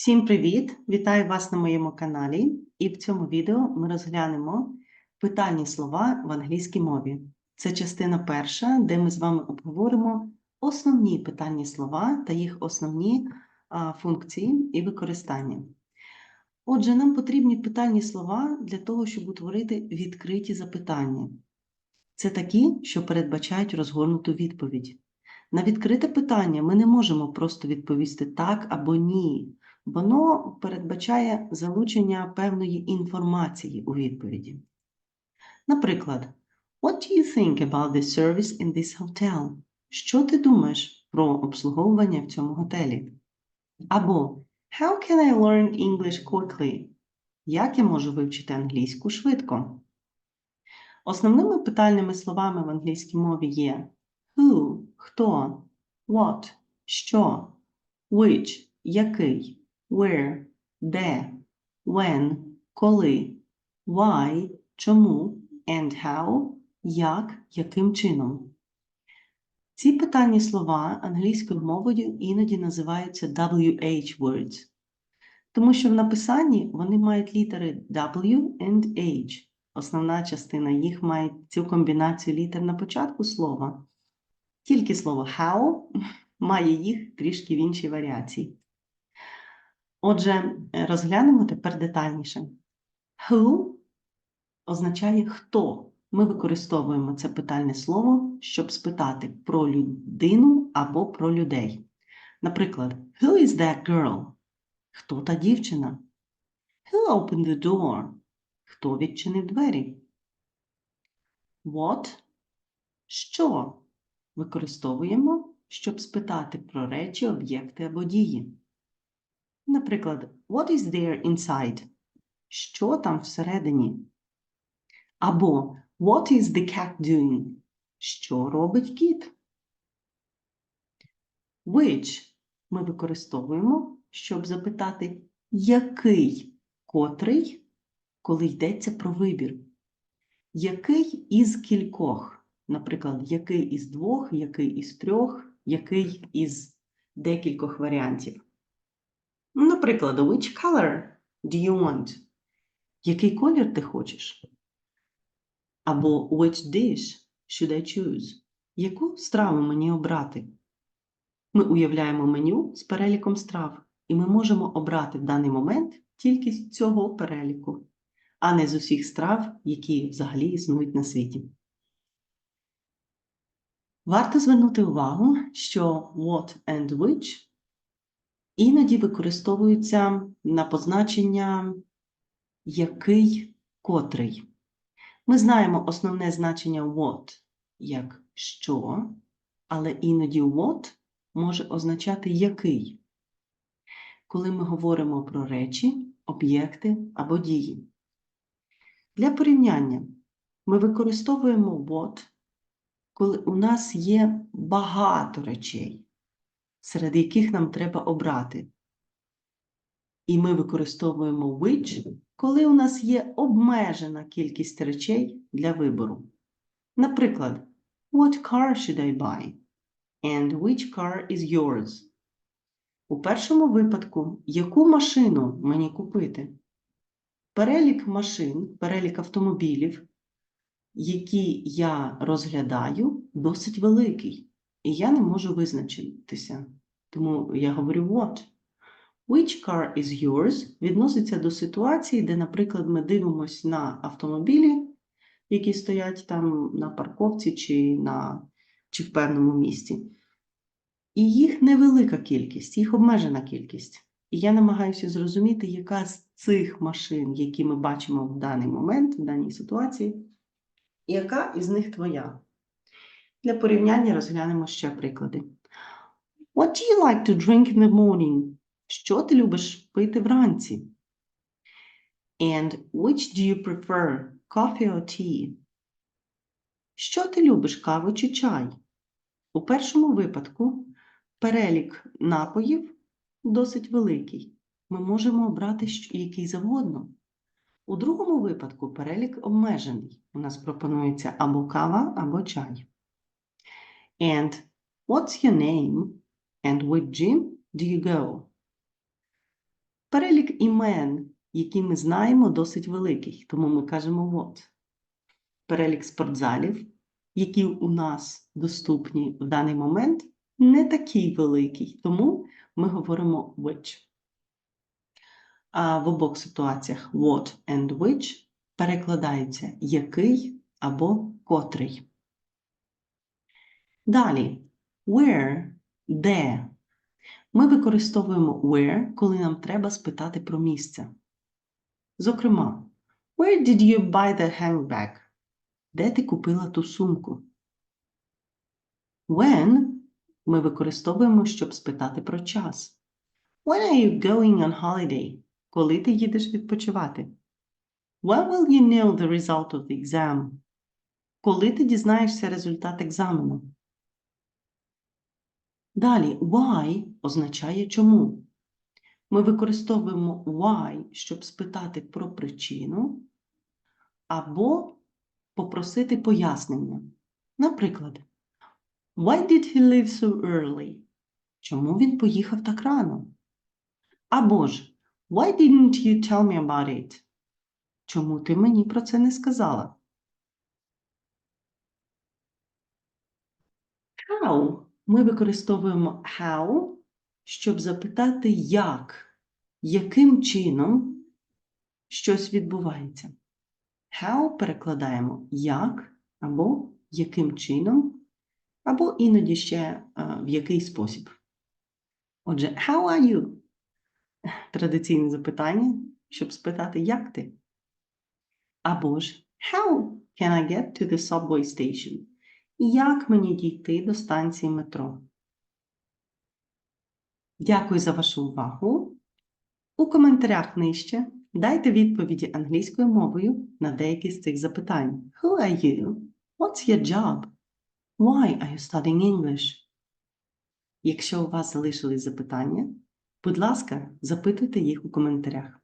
Всім привіт! Вітаю вас на моєму каналі. І в цьому відео ми розглянемо питальні слова в англійській мові. Це частина перша, де ми з вами обговоримо основні питальні слова та їх основні функції і використання. Отже, нам потрібні питальні слова для того, щоб утворити відкриті запитання. Це такі, що передбачають розгорнуту відповідь. На відкрите питання ми не можемо просто відповісти так або ні. Воно передбачає залучення певної інформації у відповіді. Наприклад, What do you think about the service in this hotel? Що ти думаєш про обслуговування в цьому готелі? Або How can I learn English quickly? Як я можу вивчити англійську швидко? Основними питальними словами в англійській мові є who – хто, what – що, which – який, where, де, when, коли, why, чому, and how, як, яким чином. Ці питальні слова англійською мовою іноді називаються WH words, тому що в написанні вони мають літери W and H. Основна частина їх має цю комбінацію літер на початку слова. Тільки слово how має їх трішки в іншій варіації. Отже, е, розглянемо тепер детальніше. Who означає хто. Ми використовуємо це питальне слово, щоб спитати про людину або про людей. Наприклад, Who is that girl? Хто та дівчина? Who opened the door? Хто відчинив двері? What? Що використовуємо, щоб спитати про речі, об'єкти або дії. Наприклад, What is there inside? Що там всередині? Або What is the cat doing? Що робить кіт? Which ми використовуємо, щоб запитати, який котрий, коли йдеться про вибір. Який із кількох? Наприклад, який із двох, який із трьох, який із декількох варіантів. Наприклад, which color do you want? Який колір ти хочеш? Або which dish should I choose? Яку страву мені обрати? Ми уявляємо меню з переліком страв, і ми можемо обрати в даний момент тільки з цього переліку, а не з усіх страв, які взагалі існують на світі. Варто звернути увагу, що what and which іноді використовуються на позначення який котрий. Ми знаємо основне значення what як що, але іноді what може означати який, коли ми говоримо про речі, об'єкти або дії. Для порівняння ми використовуємо what, коли у нас є багато речей, серед яких нам треба обрати. І ми використовуємо which, коли у нас є обмежена кількість речей для вибору. Наприклад, What car should I buy? And which car is yours? У першому випадку, яку машину мені купити? Перелік машин, перелік автомобілів, які я розглядаю, досить великий, і я не можу визначитися. Тому я говорю what. Which car is yours відноситься до ситуації, де, наприклад, ми дивимося на автомобілі, які стоять там на парковці чи, на, чи в певному місці. І їх невелика кількість, їх обмежена кількість. І я намагаюся зрозуміти, яка з цих машин, які ми бачимо в даний момент, в даній ситуації, яка із них твоя. Для порівняння розглянемо ще приклади. What do you like to drink in the morning? Що ти любиш пити вранці? And which do you prefer, coffee or tea? Що ти любиш, каву чи чай? У першому випадку перелік напоїв досить великий. Ми можемо обрати який завгодно. У другому випадку перелік обмежений. У нас пропонується або кава, або чай. And what's your name? And which gym do you go? Перелік імен, які ми знаємо, досить великий, тому ми кажемо what. Перелік спортзалів, які у нас доступні в даний момент, не такий великий, тому ми говоримо which. А в обох ситуаціях what and which перекладаються який або котрий. Далі where, де. Ми використовуємо where, коли нам треба спитати про місце. Зокрема, where did you buy the handbag? Де ти купила ту сумку? When ми використовуємо, щоб спитати про час. When are you going on holiday? Коли ти їдеш відпочивати? When will you know the result of the exam? Коли ти дізнаєшся результат екзамену? Далі why означає чому. Ми використовуємо why, щоб спитати про причину або попросити пояснення. Наприклад, Why did he leave so early? Чому він поїхав так рано? Або ж Why didn't you tell me about it? Чому ти мені про це не сказала? How ми використовуємо how, щоб запитати, як, яким чином щось відбувається. How перекладаємо як або яким чином, або іноді ще а, в який спосіб. Отже, how are you? Традиційне запитання, щоб спитати, як ти? Або ж How can I get to the subway station? Як мені дійти до станції метро? Дякую за вашу увагу. У коментарях нижче дайте відповіді англійською мовою на деякі з цих запитань. Who are you? What's your job? Why are you studying English? Якщо у вас залишились запитання, будь ласка, запитуйте їх у коментарях.